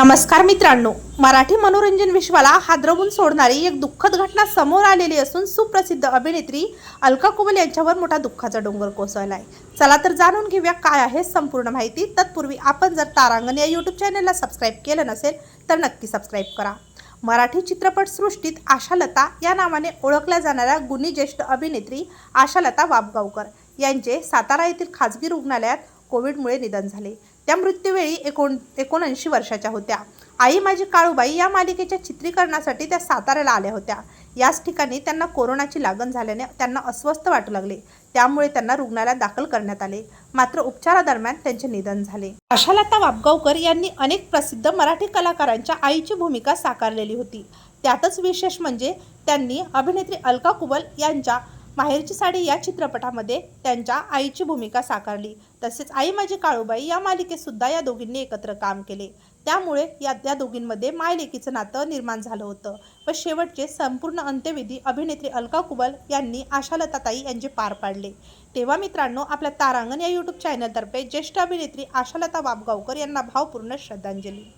नमस्कार मित्रांनो मराठी मनोरंजन विश्वाला हादरवून सोडणारी एक दुःखद घटना समोर आलेली असून सुप्रसिद्ध अभिनेत्री अलका कुबल यांच्यावर मोठा दुःखाचा डोंगर कोसळला आहे चला तर जाणून घेऊया काय आहे संपूर्ण माहिती. तत्पूर्वी आपण जर तारांगण या यूट्यूब चॅनलला सबस्क्राईब केलं नसेल तर नक्की सबस्क्राईब करा. मराठी चित्रपटसृष्टीत आशालता या नावाने ओळखल्या जाणाऱ्या गुणी ज्येष्ठ अभिनेत्री आशालता वाबगावकर यांचे सातारा येथील खाजगी रुग्णालयात कोविडमुळे निधन झाले. त्या मृत्यूवेळी एकोण एकोणऐंशी वर्षाच्या होत्या. आई माझी काळूबाई या मालिकेच्या चित्रीकरणासाठी त्या साताऱ्याला आल्या होत्या. याच ठिकाणी त्यांना कोरोनाची लागण झाल्याने त्यांना अस्वस्थ वाटू लागले. त्यामुळे त्यांना रुग्णालयात दाखल करण्यात आले. मात्र उपचारादरम्यान त्यांचे निधन झाले. आशालता वाबगावकर यांनी अनेक प्रसिद्ध मराठी कलाकारांच्या आईची भूमिका साकारलेली होती. त्यातच विशेष म्हणजे त्यांनी अभिनेत्री अलका कुबल यांच्या माहेरची साडी या चित्रपटामध्ये त्यांच्या आईची भूमिका साकारली. तसेच आई माझी काळूबाई या मालिकेत सुद्धा या दोघींनी एकत्र काम केले. त्यामुळे या त्या दोघींमध्ये मायलेकीचं नातं निर्माण झालं होतं. व शेवटचे संपूर्ण अंत्यविधी अभिनेत्री अलका कुबल यांनी आशालताताई यांचे पार पाडले. तेव्हा मित्रांनो आपल्या तारांगण या यूट्यूब चॅनलतर्फे ज्येष्ठ अभिनेत्री आशालता वाबगावकर यांना भावपूर्ण श्रद्धांजली.